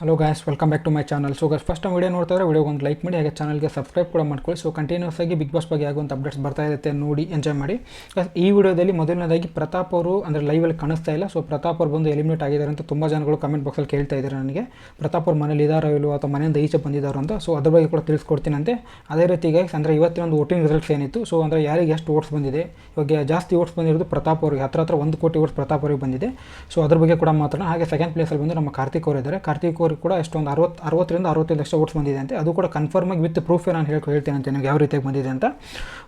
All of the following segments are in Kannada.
Hello guys welcome back to my channel so guys first video video ನೋಡ್ತಾ ಇದ್ರೆ ವಿಡಿಯೋಗೆ ಒಂದು ಲೈಕ್ ಮಾಡಿ, ಹಾಗೆ ಚಾನಲ್ಗೆ ಸಬ್ಸ್ಕ್ರೈಬ್ ಕೂಡ ಮಾಡ್ಕೊಳ್ಳಿ. ಸೊ ಕಂಟಿನ್ಯೂಸ್ ಆಗಿ ಬಿಗ್ ಬಾಸ್ ಬಗ್ಗೆ ಆಗುವಂಥ ಅಪ್ಡೇಟ್ಸ್ ಬರ್ತಾ ಇರುತ್ತೆ ನೋಡಿ ಎಂಜಾಯ್ ಮಾಡಿ. ಈ ವಿಡಿಯೋದಲ್ಲಿ ಮೊದಲನೇದಾಗಿ ಪ್ರತಾಪ್ ಅವರು ಅಂದರೆ ಲೈವಲ್ಲಿ ಕಾಣಿಸ್ತಾ ಇಲ್ಲ. ಸೊ ಪ್ರತಾಪ್ ಅವರು ಬಂದು ಎಲಿಮಿನೇಟ್ ಆಗಿದ್ದಾರೆ ಅಂತ ತುಂಬ ಜನಗಳು ಕಮೆಂಟ್ ಬಾಕ್ಸಲ್ಲಿ ಕೇಳ್ತಾ ಇದ್ದಾರೆ ನನಗೆ. ಪ್ರತಾಪ್ ಅವ್ರು ಮನೇಲಿ ಇದ್ದಾರೋ ಇಲ್ಲೋ ಅಥವಾ ಮನೆಯಿಂದ ಈಚೆ ಬಂದಿದ್ದಾರೋ ಅಂತ ಸೊ ಅದ್ರ ಬಗ್ಗೆ ಕೂಡ ತಿಳಿಸ್ಕೊಡ್ತೀನಂತೆ ಅದೇ ರೀತಿ ಗೈಸ್ ಅಂದರೆ ಇವತ್ತಿನ ಒಂದು ವೋಟಿಂಗ್ ರಿಸಲ್ಟ್ಸ್ ಏನಿತ್ತು? ಸೊ ಅಂದರೆ ಯಾರಿಗೆ ಎಷ್ಟು ಓಟ್ಸ್ ಬಂದಿದೆ? ಇವಾಗ ಜಾಸ್ತಿ ಓಟ್ಸ್ ಬಂದಿರೋದು ಪ್ರತಾಪ್ ಅವ್ರಿಗೆ. ಹತ್ರ ಹತ್ರ ಒಂದು ಕೋಟಿ ಓಟ್ಸ್ ಪ್ರತಾಪ್ ಅವರಿಗೆ ಬಂದಿದೆ. ಸೊ ಅದ್ರ ಬಗ್ಗೆ ಕೂಡ ಮಾತ್ರ ಹಾಗೆ ಸೆಕೆಂಡ್ ಪ್ಲೇಸಲ್ಲಿ ಬಂದು ನಮ್ಮ ಕಾರ್ತಿಕ್ ಅವರು ಇದ್ದಾರೆ. ಕಾರ್ತಿಕ್ ಅವ್ರಿಗೆ ಕೂಡ ಎಷ್ಟೊಂದು ಅರವತ್ತು ಅರವತ್ತರಿಂದ ಅರವತ್ತೈದು ಲಕ್ಷ ಓಟ್ಸ್ ಬಂದಿದೆ ಅಂತೆ. ಅದು ಕೂಡ ಕನ್ಫರ್ಮ್ ಆಗಿ ವಿತ್ ಪ್ರೂಫ್ ನಾನು ಹೇಳಿ ಹೇಳ್ತೇನೆ ಅಂತ ನಿಮ್ಗೆ ಯಾವ ರೀತಿಯಾಗಿ ಬಂದಿದೆ ಅಂತ.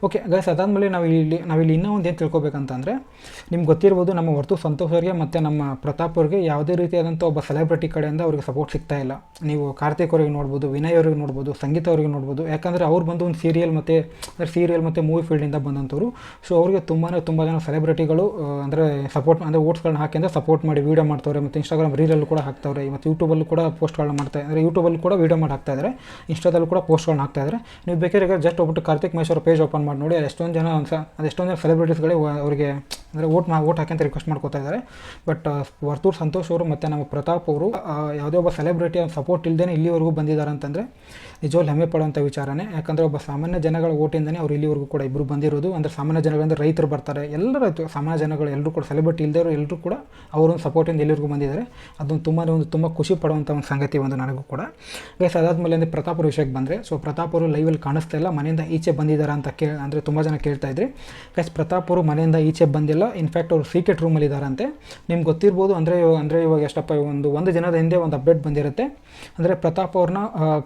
ಓಕೆ ಗೈಸ್ ಅದಾದಮೇಲೆ ನಾವು ಇಲ್ಲಿ ನಾವಿಲ್ಲಿ ಇನ್ನೂ ಒಂದು ಏನು ತಿಳ್ಕೊಬೇಕಂತಂದರೆ, ನಿಮ್ಗೆ ಗೊತ್ತಿರ್ಬೋದು ನಮ್ಮ ಹೊರತು ಸಂತೋಷ್ ಅವರಿಗೆ ಮತ್ತು ನಮ್ಮ ಪ್ರತಾಪ್ ಅವ್ರಿಗೆ ಯಾವುದೇ ರೀತಿಯಾದಂಥ ಒಬ್ಬ ಸೆಲೆಬ್ರಿಟಿ ಕಡೆಯಿಂದ ಅವ್ರಿಗೆ ಸಪೋರ್ಟ್ ಸಿಗ್ತಾ ಇಲ್ಲ. ನೀವು ಕಾರ್ತಿಕ್ ಅವರಿಗೆ ನೋಡ್ಬೋದು, ವಿನಯ್ ಅವ್ರಿಗೆ ನೋಡ್ಬೋದು, ಸಂಗೀತ ಅವರಿಗೆ ನೋಡ್ಬೋದು, ಯಾಕಂದರೆ ಅವ್ರು ಬಂದು ಒಂದು ಸೀರಿಯಲ್ ಮತ್ತು, ಅಂದರೆ ಸೀರಿಯಲ್ ಮತ್ತು ಮೂವಿ ಫೀಲ್ಡಿಂದ ಬಂದಂಥವ್ರು ಸೊ ಅವ್ರಿಗೆ ತುಂಬಾ ತುಂಬ ಜನ ಸೆಲೆಬ್ರಿಟಿಗಳು ಅಂದರೆ ಸಪೋರ್ಟ್ ಅಂದರೆ ಓಟ್ಸ್ಗಳನ್ನ ಹಾಕಿ ಅಂದರೆ ಸಪೋರ್ಟ್ ಮಾಡಿ ವೀಡಿಯೋ ಮಾಡ್ತವ್ರೆ, ಮತ್ತು ಇನ್ಸ್ಟಾಗ್ರಾಮ್ ರೀಲಲ್ಲೂ ಕೂಡ ಹಾಕ್ತವ್ರೆ, ಮತ್ತು ಯೂಟ್ಯೂಬಲ್ಲೂ ಕೂಡ ಪೋಸ್ಟ್ಗಳನ್ನ ಮಾಡ್ತಾ ಇದ್ದಾರೆ. ಯೂಟ್ಯೂಬಲ್ಲಿ ಕೂಡ ವೀಡಿಯೋ ಮಾಡಿ ಹಾಕ್ತಾ ಇದ್ದಾರೆ. ಇನ್ಸ್ಟಾದಲ್ಲಿ ಕೂಡ ಪೋಸ್ಟ್ಗಳನ್ನ ಹಾಕ್ತಾ ಇದ್ದಾರೆ. ನೀವು ಬೇಕಾದ್ರೆ ಜಸ್ಟ್ ಹೋಗ್ಬಿಟ್ಟು ಕಾರ್ತಿಕ್ ಅವ್ರ ಪೇಜ್ ಓಪನ್ ಮಾಡಿ ನೋಡಿ ಎಷ್ಟೊಂದು ಜನ ಒಂದು ಅದು ಎಷ್ಟೊಂದು ಜನ ಸೆಲೆಬ್ರಿಟೀಸ್ಗಳೇ ಅವರಿಗೆ ಅಂದರೆ ಓಟ್ ಮಾ ಓಟ್ ಹಾಕಿ ಅಂತ ರಿಕ್ವೆಸ್ಟ್ ಮಾಡ್ಕೋತಾ ಇದ್ದಾರೆ. ಬಟ್ ವರ್ತೂರ್ ಸಂತೋಷ್ ಅವರು ಮತ್ತು ನಮ್ಮ ಪ್ರತಾಪ್ ಅವರು ಯಾವುದೇ ಒಬ್ಬ ಸೆಲೆಬ್ರಿಟಿ ಸಪೋರ್ಟ್ ಇಲ್ಲದೇ ಇಲ್ಲಿವರೆಗೂ ಬಂದಿದ್ದಾರೆ ಅಂತಂದರೆ ನಿಜವಾಗ್ಲೂ ಹೆಮ್ಮೆ ಪಡುವಂಥ ವಿಚಾರನೇ. ಯಾಕಂದರೆ ಒಬ್ಬ ಸಾಮಾನ್ಯ ಜನಗಳ ಓಟಿಂದನೇ ಅವ್ರು ಇಲ್ಲಿವರೆಗೂ ಕೂಡ ಇಬ್ಬರು ಬಂದಿರೋದು. ಅಂದರೆ ಸಾಮಾನ್ಯ ಜನಗಳಿಂದ ರೈತರು ಬರ್ತಾರೆ. ಎಲ್ಲರ ಸಾಮಾನ್ಯ ಜನಗಳು ಎಲ್ಲರೂ ಕೂಡ ಸೆಲೆಬ್ರಿಟಿ ಇಲ್ಲದೇ ಎಲ್ಲರೂ ಕೂಡ ಅವರೊಂದು ಸಪೋರ್ಟಿಂದ ಎಲ್ಲಿವರೆಗೂ ಬಂದಿದ್ದಾರೆ. ಅದೊಂದು ತುಂಬಾ ಒಂದು ತುಂಬ ಖುಷಿ ಪಡುವಂಥ ಒಂದು ಸಂಗತಿ ಒಂದು ನನಗೂ ಕೂಡ. ಗೈಸ್ ಅದಾದಮೇಲೆ ಅಂದರೆ ಪ್ರತಾಪುರ ವಿಷಯಕ್ಕೆ ಬಂದರೆ ಸೊ ಪ್ರತಾಪ್ ಅವರು ಲೈವಲ್ಲಿ ಕಾಣಿಸ್ತಾ ಇಲ್ಲ, ಮನೆಯಿಂದ ಈಚೆ ಬಂದಿದ್ದಾರೆ ಅಂತ ಕೇ, ಅಂದರೆ ತುಂಬ ಜನ ಕೇಳ್ತಾ ಇದ್ರಿ. ಗೈಸ್ ಪ್ರತಾಪ್ ಅವರು ಮನೆಯಿಂದ ಈಚೆ ಬಂದಿಲ್ಲ ಇನ್ಫ್ಯಾಕ್ಟ್ ಅವರು ಸೀಕ್ರೆಟ್ ರೂಮಲ್ಲಿ ಇದ್ದಾರಂತೆ. ನಿಮ್ಗೆ ಗೊತ್ತಿರ್ಬೋದು, ಅಂದರೆ ಅಂದರೆ ಇವಾಗ ಎಷ್ಟಪ್ಪ, ಒಂದು ಒಂದು ದಿನದ ಹಿಂದೆ ಒಂದು ಅಪ್ಡೇಟ್ ಬಂದಿರುತ್ತೆ. ಅಂದರೆ ಪ್ರತಾಪ್ ಅವ್ರನ್ನ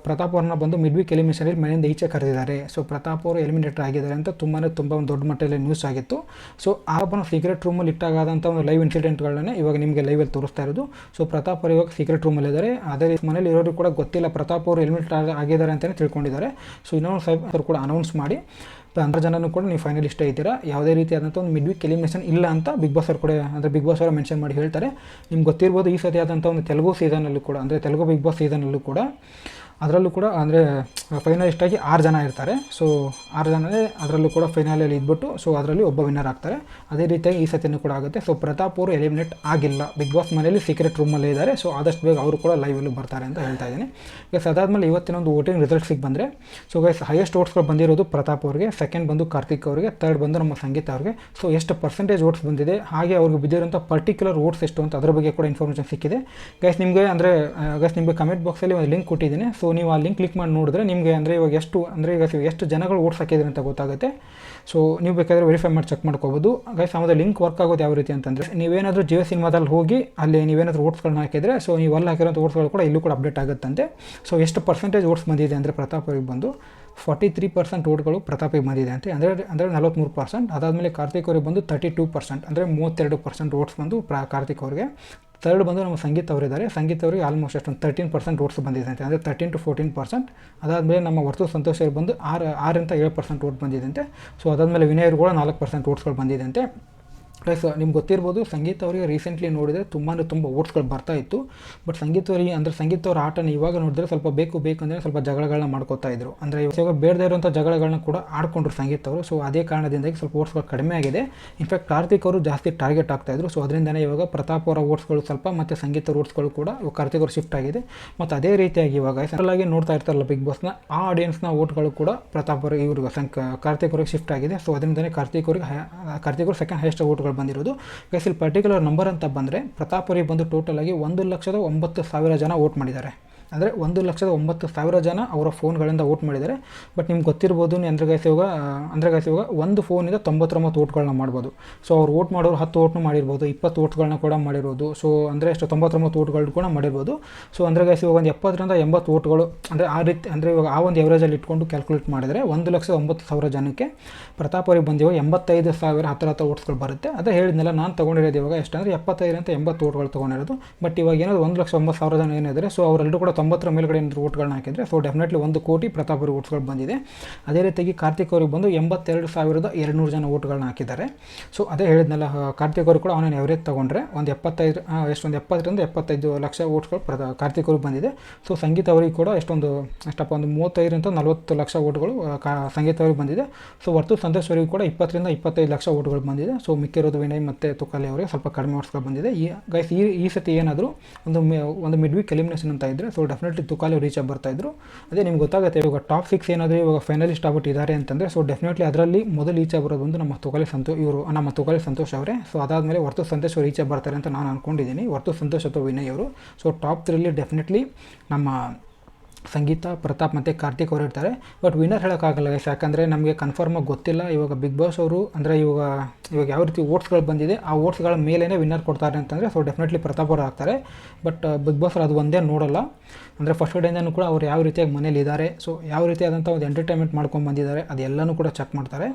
ಪ್ರತಾಪ್ ಅವ್ರನ್ನ ಬಂದು ಮಿಡ್ ವೀಕ್ ಎಲಿಮಿನೇಷನಲ್ಲಿ ಮನೆಯಿಂದ ಈಚೆ ಕರೆದಿದ್ದಾರೆ. ಸೊ ಪ್ರತಾಪ್ ಅವರು ಎಲಿಮಿನೇಟರ್ ಆಗಿದ್ದಾರೆ ಅಂತ ತುಂಬಾ ತುಂಬ ಒಂದು ದೊಡ್ಡ ಮಟ್ಟದಲ್ಲಿ ನ್ಯೂಸ್ ಆಗಿತ್ತು. ಸೊ ಆ ಸೀಕ್ರೆಟ್ ರೂಮಲ್ಲಿ ಇಟ್ಟಾಗಾದಂಥ ಒಂದು ಲೈವ್ ಇನ್ಸಿಡೆಂಟ್ಗಳನ್ನೇ ಇವಾಗ ನಿಮಗೆ ಲೈವಲ್ಲಿ ತೋರಿಸ್ತಾ ಇರೋದು. ಸೊ ಪ್ರತಾಪ್ ಅವರು ಇವಾಗ ಸೀಕ್ರೆಟ್ ರೂಮಲ್ಲಿ ಇದ್ದಾರೆ. ಅದೇ ರೀತಿ ಮನೇಲಿ ಇರೋರು ಕೂಡ ಗೊತ್ತಿಲ್ಲ. ಪ್ರತಾಪ್ ಅವರು ಎಲಿಮಿನೇಟ್ ಆಗಿದ್ದಾರೆ ಅಂತಲೇ ತಿಳ್ಕೊಂಡಿದ್ದಾರೆ. ಸೊ ಇನ್ನೊಂದು ಸಾಹೇಬ್ ಅವರು ಕೂಡ ಅನೌನ್ಸ್ ಮಾಡಿ ಅಂದ್ರೆ ಜನನೂ ಕೂಡ ನೀವು ಫೈನಲಿಸ್ಟ್ ಇದ್ದೀರಾ. ಯಾವುದೇ ರೀತಿಯಾದಂಥ ಒಂದು ಮಿಡ್ ವೀಕ್ ಎಲಿಮಿನೇಷನ್ ಇಲ್ಲ ಅಂತ ಬಿಗ್ ಬಾಸ್ ಅವ್ರು ಕೂಡ, ಅಂದರೆ ಬಿಗ್ ಬಾಸ್ ಅವರು ಮೆನ್ಷನ್ ಮಾಡಿ ಹೇಳ್ತಾರೆ. ನಿಮ್ಗೆ ಗೊತ್ತಿರ್ಬೋದು ಈ ಸತಿ ಆದಂಥ ಒಂದು ತೆಲುಗು ಸೀಸನಲ್ಲೂ ಕೂಡ, ಅಂದರೆ ತೆಲುಗು ಬಿಗ್ ಬಾಸ್ ಸೀಸನಲ್ಲೂ ಕೂಡ ಅದರಲ್ಲೂ ಕೂಡ, ಅಂದರೆ ಫೈನಲಿಸ್ಟಾಗಿ ಆರು ಜನ ಇರ್ತಾರೆ. ಸೊ ಆರು ಜನನೇ ಅದರಲ್ಲೂ ಕೂಡ ಫೈನಲಲ್ಲಿ ಇದ್ಬಿಟ್ಟು ಸೊ ಅದರಲ್ಲಿ ಒಬ್ಬ ವಿನ್ನರ್ ಆಗ್ತಾರೆ. ಅದೇ ರೀತಿಯಾಗಿ ಈ ಸತಿನೂ ಕೂಡ ಆಗುತ್ತೆ. ಸೊ ಪ್ರತಾಪ್ ಅವರು ಎಲಿಮಿನೇಟ್ ಆಗಿಲ್ಲ. ಬಿಗ್ ಬಾಸ್ ಮನೆಯಲ್ಲಿ ಸೀಕ್ರೆಟ್ ರೂಮಲ್ಲೇ ಇದ್ದಾರೆ. ಸೊ ಆದಷ್ಟು ಬೇಗ ಅವರು ಕೂಡ ಲೈವಲ್ಲೂ ಬರ್ತಾರೆ ಅಂತ ಹೇಳ್ತಾ ಇದ್ದೀನಿ. ಗೈಸ್ ಅದಾದಮೇಲೆ ಇವತ್ತಿನ ಒಂದು ವೋಟಿಂಗ್ ರಿಸಲ್ಟ್ಸಿಗೆ ಬಂದರೆ ಸೊ ಗೈಸ್ ಹೈಯೆಸ್ಟ್ ಓಟ್ಸ್ಗಳು ಬಂದಿರೋದು ಪ್ರತಾಪ್ ಅವರಿಗೆ ಸೆಕೆಂಡ್ ಬಂದು ಕಾರ್ತಿಕ್ ಅವರಿಗೆ ಥರ್ಡ್ ಬಂದು ನಮ್ಮ ಸಂಗೀತ ಅವರಿಗೆ. ಸೊ ಎಷ್ಟು ಪರ್ಸೆಂಟೇಜ್ ಓಟ್ಸ್ ಬಂದಿದೆ, ಹಾಗೆ ಅವ್ರಿಗೆ ಬಿದ್ದಿರೋಂಥ ಪರ್ಟಿಕ್ಯುಲರ್ ಓಟ್ಸ್ ಎಷ್ಟು ಅಂತ ಅದ್ರ ಬಗ್ಗೆ ಕೂಡ ಇನ್ಫಾರ್ಮೇಷನ್ ಸಿಕ್ಕಿದೆ. ಗೈಸ್ ನಿಮಗೆ ಅಂದರೆ ಗೈಸ್ ನಿಮಗೆ ಕಮೆಂಟ್ ಬಾಕ್ಸಲ್ಲಿ ಒಂದು ಲಿಂಕ್ ಕೊಟ್ಟಿದ್ದೀನಿ. ಸೊ ನೀವು ಆ ಲಿಂಕ್ ಕ್ಲಿಕ್ ಮಾಡಿ ನೋಡಿದ್ರೆ ನಿಮಗೆ ಅಂದರೆ ಇವಾಗ ಎಷ್ಟು, ಅಂದರೆ ಈಗ ಎಷ್ಟು ಜನಗಳು ಓಟ್ಸ್ ಹಾಕಿದ್ರೆ ಅಂತ ಗೊತ್ತಾಗುತ್ತೆ. ಸೊ ನೀವು ಬೇಕಾದರೆ ವೆರಿಫೈ ಮಾಡಿ ಚೆಕ್ ಮಾಡ್ಕೋಬೋದು. ಗೈಸ್ ಆಮೇಲೆ ಲಿಂಕ್ ವರ್ಕ್ ಆಗೋದು ಯಾವ ರೀತಿ ಅಂತಂದರೆ, ನೀವೇನಾದರೂ ಜಿಯೋ ಸಿನಿಮಾದಲ್ಲಿ ಹೋಗಿ ಅಲ್ಲಿ ನೀವೇನಾದರೂ ಓಟ್ಸ್ಗಳನ್ನ ಹಾಕಿದರೆ ಸೊ ನೀವು ಅಲ್ಲಿ ಹಾಕಿರೋಂಥ ಓಟ್ಸ್ಗಳು ಕೂಡ ಇಲ್ಲೂ ಕೂಡ ಅಪ್ಡೇಟ್ ಆಗುತ್ತಂತೆ. ಸೊ ಎಷ್ಟು ಪರ್ಸೆಂಟೇಜ್ ಓಟ್ಸ್ ಬಂದಿದೆ ಅಂದರೆ ಪ್ರತಾಪ್ ಅವ್ರಿಗೆ ಬಂದು ಫಾರ್ಟಿ ತ್ರೀ ಪರ್ಸೆಂಟ್ ಓಟ್ಗಳು ಪ್ರತಾಪಿಗೆ ಬಂದಿದೆ ಅಂತೆ. ಅಂದರೆ ಅಂದರೆ ನಲವತ್ತ್ಮೂರು ಪರ್ಸೆಂಟ್ ಅದಾದಮೇಲೆ ಕಾರ್ತಿಕ್ ಅವರಿಗೆ ಬಂದು ತರ್ಟಿ ಟೂ ಪರ್ಸೆಂಟ್ ಅಂದರೆ ಮೂವತ್ತೆರಡು ಪರ್ಸೆಂಟ್ ಓಟ್ಸ್ ಬಂದು ಪ್ರ ಕಾರ್ತಿಕ್ ಅವರಿಗೆ. ತರ್ಡ್ ಬಂದು ನಮ್ಮ ಸಂಗೀತ ಅವರಿದ್ದಾರೆ. ಸಂಗೀತ ಅವರಿಗೆ ಆಲ್ಮೋಸ್ಟ್ ಅಷ್ಟೊಂದು ತರ್ಟೀನ್ ಪರ್ಸೆಂಟ್ ಓಟ್ಸ್ ಬಂದಿದೆ ಅಂತೆ. ಅಂದರೆ ತರ್ಟೀನ್ ಟು ಫೋರ್ಟೀನ್ ಪರ್ಸೆಂಟ್ ಅದಾದಮೇಲೆ ನಮ್ಮ ವರ್ತು ಸಂತೋಷ್ ಅವ್ರು ಬಂದು ಆರು ಆರಿಂದ ಏಳು ಪರ್ಸೆಂಟ್ ಓಟ್ ಬಂದಿದೆ ಅಂತೆ. ಸೊ ಅದಾದಮೇಲೆ ವಿನಯರು ಕೂಡ ನಾಲ್ಕು ಪರ್ಸೆಂಟ್ ಓಟ್ಸ್ಗಳು ಬಂದಿದೆ ಅಂತೆ. ಪ್ಲಸ್ ನಿಮ್ಗೆ ಗೊತ್ತಿರ್ಬೋದು, ಸಂಗೀತ ಅವರಿಗೆ ರೀಸೆಂಟ್ಲಿ ನೋಡಿದರೆ ತುಂಬಾ ತುಂಬ ಓಟ್ಸ್ಗಳು ಬರ್ತಾ ಇತ್ತು. ಬಟ್ ಸಂಗೀತ ಅವರಿಗೆ, ಅಂದರೆ ಸಂಗೀತ ಅವರ ಆಟನ ಇವಾಗ ನೋಡಿದ್ರೆ ಸ್ವಲ್ಪ ಬೇಕು ಬೇಕು ಅಂದರೆ ಸ್ವಲ್ಪ ಜಗಳಗಳನ್ನ ಮಾಡ್ಕೋತಾ ಇದ್ರು. ಅಂದರೆ ಇವಾಗ ಬೇಡದೇ ಇರುವಂಥ ಜಗಳಗಳನ್ನ ಕೂಡ ಆಡ್ಕೊಂಡ್ರು ಸಂಗೀತ ಅವರು. ಸೊ ಅದೇ ಕಾರಣದಿಂದಾಗಿ ಸ್ವಲ್ಪ ಓಟ್ಸ್ಗಳು ಕಡಿಮೆ ಆಗಿದೆ. ಇನ್ಫ್ಯಾಕ್ಟ್ ಕಾರ್ತಿಕ್ ಅವರು ಜಾಸ್ತಿ ಟಾರ್ಗೆಟ್ ಆಗ್ತಾ ಇದ್ರು. ಸೊ ಅದರಿಂದನೇ ಇವಾಗ ಪ್ರತಾಪ್ ಅವರ ಓಟ್ಸ್ಗಳು ಸ್ವಲ್ಪ ಮತ್ತು ಸಂಗೀತ ಓಟ್ಸ್ಗಳು ಕೂಡ ಕಾರ್ತಿಕ್ ಅವರು ಶಿಫ್ಟ್ ಆಗಿದೆ. ಮತ್ತು ಅದೇ ರೀತಿಯಾಗಿ ಇವಾಗ ಸರಲ್ ನೋಡ್ತಾ ಇರ್ತಾರಲ್ಲ ಬಿಗ್ ಬಾಸ್ನ ಆ ಆಡಿಯನ್ಸ್ನ ಓಟ್ಗಳು ಕೂಡ ಪ್ರತಾಪ್ ಅವರು ಇವ್ರಿಗೆ ಕಾರ್ತಿಕ್ ಅವ್ರಿಗೆ ಶಿಫ್ಟ್ ಆಗಿದೆ. ಸೊ ಅದರಿಂದನೇ ಕಾರ್ತಿಕ್ ಅವ್ರಿಗೆ ಕಾರ್ತಿಕ್ ಅವರು ಸೆಕೆಂಡ್ ಹೈಯೆಸ್ಟ್ ಓಟ್ಗಳು ಬಂದಿರೋದು. ಗೈಸ್ ಇಲ್ಲಿ ಪರ್ಟಿಕ್ಯುಲರ್ ನಂಬರ್ ಅಂತ ಬಂದರೆ ಅವರಿಗೆ ಬಂದು ಟೋಟಲ್ ಆಗಿ ಒಂದು ಲಕ್ಷದ ಒಂಬತ್ತು ಸಾವಿರ ಜನ ವೋಟ್ ಮಾಡಿದ್ದಾರೆ. ಅಂದರೆ ಒಂದು ಲಕ್ಷದ ಒಂಬತ್ತು ಸಾವಿರ ಜನ ಅವರ ಫೋನ್ಗಳಿಂದ ಓಟ್ ಮಾಡಿದ್ದಾರೆ. ಬಟ್ ನಿಮ್ಗೆ ಗೊತ್ತಿರ್ಬೋದು ನೀವು ಅಂದ್ರೆ ಗೈಸ್ ಇವಾಗ ಅಂದ್ರೆ ಗೈಸ್ ಇವಾಗ ಒಂದು ಫೋನಿಂದ ತೊಂಬತ್ತೊಂಬತ್ತು ಓಟ್ಗಳನ್ನ ಮಾಡ್ಬೋದು. ಸೊ ಅವ್ರು ಓಟ್ ಮಾಡೋರು ಹತ್ತು ಓಟ್ನು ಮಾಡಿರ್ಬೋದು, ಇಪ್ಪತ್ತು ಓಟ್ಗಳನ್ನ ಕೂಡ ಮಾಡಿರ್ಬೋದು ಸೊ ಅಂದರೆ ಎಷ್ಟು ತೊಂಬತ್ತೊಂಬತ್ತು ಓಟ್ಗಳು ಕೂಡ ಮಾಡಿರ್ಬೋದು. ಸೊ ಅಂದ್ರೆ ಗೈಸ್ ಇವಾಗ ಒಂದು ಎಪ್ಪತ್ತರಿಂದ ಎಂಬತ್ತು ಓಟ್ಗಳು ಅಂದರೆ ಆ ರೀತಿ, ಅಂದರೆ ಇವಾಗ ಆ ಒಂದು ಎವರೇಜಲ್ಲಿ ಇಟ್ಕೊಂಡು ಕ್ಯಾಲ್ಕುಲೇಟ್ ಮಾಡಿದರೆ ಒಂದು ಲಕ್ಷದ ಒಂಬತ್ತು ಸಾವಿರ ಜನಕ್ಕೆ ಪ್ರತಾಪ್ ಅವ್ರಿಗೆ ಬಂದಿವ ಎಂಬತ್ತೈದು ಸಾವಿರ ಹತ್ತಿರ ಹತ್ರ ಓಟ್ಸ್ಗಳು ಬರುತ್ತೆ. ಅದೇ ಹೇಳಿದ್ನಲ್ಲ, ನಾನು ತೊಗೊಂಡಿರೋದು ಇವಾಗ ಎಷ್ಟಂದರೆ ಎಪ್ಪತ್ತೈದರಿಂದ ಎಂಬತ್ತು ಓಟ್ಗಳು ತೊಗೊಂಡಿರೋದು. ಬಟ್ ಇವಾಗ ಏನಾದ್ರು ಒಂದು ಲಕ್ಷ ಒಂಬತ್ತು ಸಾವಿರ ಜನ ಏನಿದ್ದಾರೆ ಸೊ ಅವರೆಲ್ಲರೂ ಕೂಡ ತೊಂಬತ್ತರ ಮೇಲ್ಗಡೆ ಏನಾದರೂ ಓಟ್ಗಳನ್ನ ಹಾಕಿದರೆ ಸೊ ಡೆಫಿನೆಟ್ಲಿ ಒಂದು ಕೋಟಿ ಪ್ರತಾಪ್ ಅವರು ಓಟ್ಸ್ಗಳು ಬಂದಿದೆ. ಅದೇ ರೀತಿಯಾಗಿ ಕಾರ್ತಿಕ್ ಅವರಿಗೆ ಬಂದು ಎಂಬತ್ತೆರಡು ಸಾವಿರದ ಎರಡುನೂರು ಜನ ಓಟ್ಗಳನ್ನ ಹಾಕಿದ್ದಾರೆ. ಸೊ ಅದೇ ಹೇಳಿದ್ನಲ್ಲ ಕಾರ್ತಿಕ್ ಅವರು ಕೂಡ ಅವನೇನು ಎವರೇಜ್ ತೊಗೊಂಡ್ರೆ ಒಂದು ಎಪ್ಪತ್ತೈದು ಎಷ್ಟೊಂದು ಎಪ್ಪತ್ತರಿಂದ ಎಪ್ಪತ್ತೈದು ಲಕ್ಷ ಓಟ್ಸ್ಗಳು ಪ್ರದ ಕಾರ್ತಿಕ್ ಅವ್ರಿಗೆ ಬಂದಿದೆ. ಸೊ ಸಂಗೀತ ಅವರಿಗೆ ಕೂಡ ಎಷ್ಟೊಂದು, ಎಷ್ಟಪ್ಪ, ಒಂದು ಮೂವತ್ತೈದರಿಂದ ನಲವತ್ತು ಲಕ್ಷ ಓಟ್ಗಳು ಕಾ, ಸಂಗೀತ ಅವ್ರಿಗೆ ಬಂದಿದೆ. ಸೊ ವರ್ತು ಸಂತೋಷ್ ಅವರಿಗೆ ಕೂಡ ಇಪ್ಪತ್ತರಿಂದ ಇಪ್ಪತ್ತೈದು ಲಕ್ಷ ಓಟ್ಗಳು ಬಂದಿದೆ. ಸೊ ಮಿಕ್ಕಿರೋದು ವಿನಯ್ ಮತ್ತು ತುಕಾಲಿ ಅವರಿಗೆ ಸ್ವಲ್ಪ ಕಡಿಮೆ ಓಟ್ಸ್ಗಳು ಬಂದಿದೆ. ಈ ಗೈಸ್ ಈ ಈ ಸತಿ ಏನಾದರೂ ಒಂದು ಒಂದು ಮಿಡ್ ವೀಕ್ ಎಲಿಮಿನೇಷನ್ ಅಂತ ಇದ್ದರೆ ಸೊ ಡೆಫಿನೆಟ್ಲಿ ತುಕಾಲಿ ರೀಚ್ ಆಗಿ ಬರ್ತಾ ಇದ್ರು. ಅದೇ ನಿಮ್ಗೆ ಗೊತ್ತಾಗುತ್ತೆ, ಇವಾಗ ಟಾಪ್ ಸಿಕ್ಸ್ ಏನಾದರೂ ಇವಾಗ ಫೈನಲಿಸ್ಟ್ ಆಗ್ಬಿಟ್ಟಿದ್ದಾರೆ ಅಂತಂದರೆ ಸೊ ಡೆಫಿನೆಟ್ಲಿ ಅದರಲ್ಲಿ ಮೊದಲು ಈಚೆ ಬರೋದು ಒಂದು ನಮ್ಮ ತುಕಾಲಿ ಸಂತೋ, ಇವರು, ನಮ್ಮ ತುಕಾಲಿ ಸಂತೋಷ್ ಅವರೇ. ಸೊ ಅದಾದಮೇಲೆ ಹೊರತು ಸಂತೋಷ್ ರೀಚ್ ಈಚೆ ಬರ್ತಾರೆ ಅಂತ ನಾನು ಅಂದ್ಕೊಂಡಿದ್ದೀನಿ ವರ್ತು ಸಂತೋಷ್ ಅಥವಾ ವಿನಯ್ ಅವರು. ಸೊ ಟಾಪ್ ತ್ರೀಲಿ ಡೆಫಿನೆಟ್ಲಿ ನಮ್ಮ ಸಂಗೀತ, ಪ್ರತಾಪ್ ಮತ್ತು ಕಾರ್ತಿಕ್ ಅವರು ಇರ್ತಾರೆ. ಬಟ್ ವಿನ್ನರ್ ಹೇಳೋಕ್ಕಾಗಲ್ಲ ಗೈಸ್ ಯಾಕಂದರೆ ನಮಗೆ ಕನ್ಫರ್ಮಾಗಿ ಗೊತ್ತಿಲ್ಲ. ಇವಾಗ ಬಿಗ್ ಬಾಸ್ ಅವರು, ಅಂದರೆ ಇವಾಗ ಇವಾಗ ಯಾವ ರೀತಿ ಓಟ್ಸ್ಗಳು ಬಂದಿದೆ, ಆ ಓಟ್ಸ್ಗಳ ಮೇಲೇ ವಿನ್ನರ್ ಕೊಡ್ತಾರೆ ಅಂತಂದರೆ ಸೊ ಡೆಫಿನೆಟ್ಲಿ ಪ್ರತಾಪ್ ಅವರು ಆಗ್ತಾರೆ. ಬಟ್ ಬಿಗ್ ಬಾಸ್ ಅದು ಒಂದೇ ನೋಡೋಲ್ಲ. ಅಂದರೆ ಫಸ್ಟ್ ಡೇಯಿಂದನೂ ಕೂಡ ಅವ್ರು ಯಾವ ರೀತಿಯಾಗಿ ಮನೇಲಿ ಇದ್ದಾರೆ ಸೊ ಯಾವ ರೀತಿಯಾದಂಥ ಒಂದು ಎಂಟರ್ಟೈನ್ಮೆಂಟ್ ಮಾಡ್ಕೊಂಡು ಬಂದಿದ್ದಾರೆ, ಅದೆಲ್ಲನೂ ಕೂಡ ಚೆಕ್ ಮಾಡ್ತಾರೆ.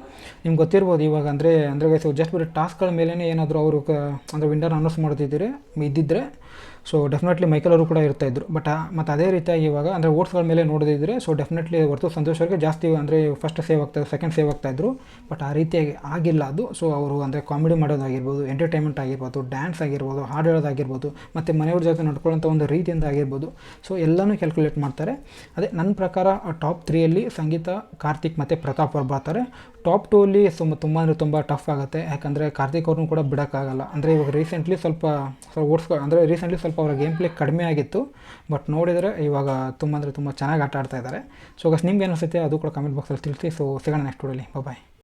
ನಿಮ್ಗೆ ಗೊತ್ತಿರ್ಬೋದು ಇವಾಗ ಅಂದರೆ ಅಂದರೆ ಜಸ್ಟ್ ಬರೀ ಟಾಸ್ಕ್ಗಳ ಮೇಲೇ ಏನಾದರೂ ಅವರು ಕ, ಅಂದರೆ ವಿನ್ನರ್ ಅನೌನ್ಸ್ ಮಾಡ್ತಿದ್ದೀರಿ ಇದ್ದಿದ್ದರೆ ಸೊ ಡೆಫಿನೆಟ್ಲಿ ಮೈಕಲ್ ಅವರು ಕೂಡ ಇರ್ತಾ ಇದ್ರು. ಬಟ್ ಮತ್ತು ಅದೇ ರೀತಿಯಾಗಿ ಇವಾಗ, ಅಂದರೆ ಓಟ್ಸ್ಗಳ ಮೇಲೆ ನೋಡಿದ್ರೆ ಸೊ ಡೆಫಿನೆಟ್ಲಿ ವರ್ತು ಸಂತೋಷ್ ಅವರಿಗೆ ಜಾಸ್ತಿ, ಅಂದರೆ ಫಸ್ಟ್ ಸೇವ್ ಆಗ್ತಾ ಸೆಕೆಂಡ್ ಸೇವ್ ಆಗ್ತಾ ಇದ್ರು. ಬಟ್ ಆ ರೀತಿಯಾಗಿ ಆಗಿಲ್ಲ ಅದು. ಸೊ ಅವರು ಅಂದರೆ ಕಾಮಿಡಿ ಮಾಡೋದಾಗಿರ್ಬೋದು ಎಂಟರ್ಟೈನ್ಮೆಂಟ್ ಆಗಿರ್ಬೋದು ಡ್ಯಾನ್ಸ್ ಆಗಿರ್ಬೋದು, ಹಾಡು ಹೇಳೋದಾಗಿರ್ಬೋದು ಮತ್ತು ಮನೆಯವ್ರ ಜೊತೆ ನಡ್ಕೊಳ್ಳೋಂಥ ಒಂದು ರೀತಿಯಿಂದ ಆಗಿರ್ಬೋದು. ಸೊ ಎಲ್ಲನೂ ಕ್ಯಾಲ್ಕುಲೇಟ್ ಮಾಡ್ತಾರೆ. ಅದೇ ನನ್ನ ಪ್ರಕಾರ ಟಾಪ್ ತ್ರೀಯಲ್ಲಿ ಸಂಗೀತ, ಕಾರ್ತಿಕ್ ಮತ್ತು ಪ್ರತಾಪ್ ಅವ್ರು ಬರ್ತಾರೆ. ಟಾಪ್ ಟೂ ಅಲ್ಲಿ ತುಂಬ ತುಂಬ ಅಂದರೆ ತುಂಬ ಟಫ್ ಆಗುತ್ತೆ. ಯಾಕಂದರೆ ಕಾರ್ತಿಕ್ ಅವ್ರನ್ನೂ ಕೂಡ ಬಿಡೋಕ್ಕಾಗಲ್ಲ. ಅಂದರೆ ಇವಾಗ ರೀಸೆಂಟ್ಲಿ ಸ್ವಲ್ಪ ಓಡಿಸ್ಕೊ ಅಂದರೆ ರೀಸೆಂಟ್ಲಿ ಸ್ವಲ್ಪ ಅವರ ಗೇಮ್ ಪ್ಲೇ ಕಡಿಮೆ ಆಗಿತ್ತು ಬಟ್ ನೋಡಿದರೆ ಇವಾಗ ತುಂಬ ಅಂದರೆ ತುಂಬ ಚೆನ್ನಾಗಿ ಆಟ ಆಡ್ತಾ ಇದ್ದಾರೆ. ಸೊ ಗಸ್ ನಿಮ್ಗೆ ಅನಿಸುತ್ತೆ ಅದು ಕೂಡ ಕಮೆಂಟ್ ಬಾಕ್ಸಲ್ಲಿ ತಿಳಿಸಿ. ಸೊ ಸಿಗೋಣ ನೆಕ್ಸ್ಟ್ ವಿಡಿಯೋಲಿ ಬಾಯ್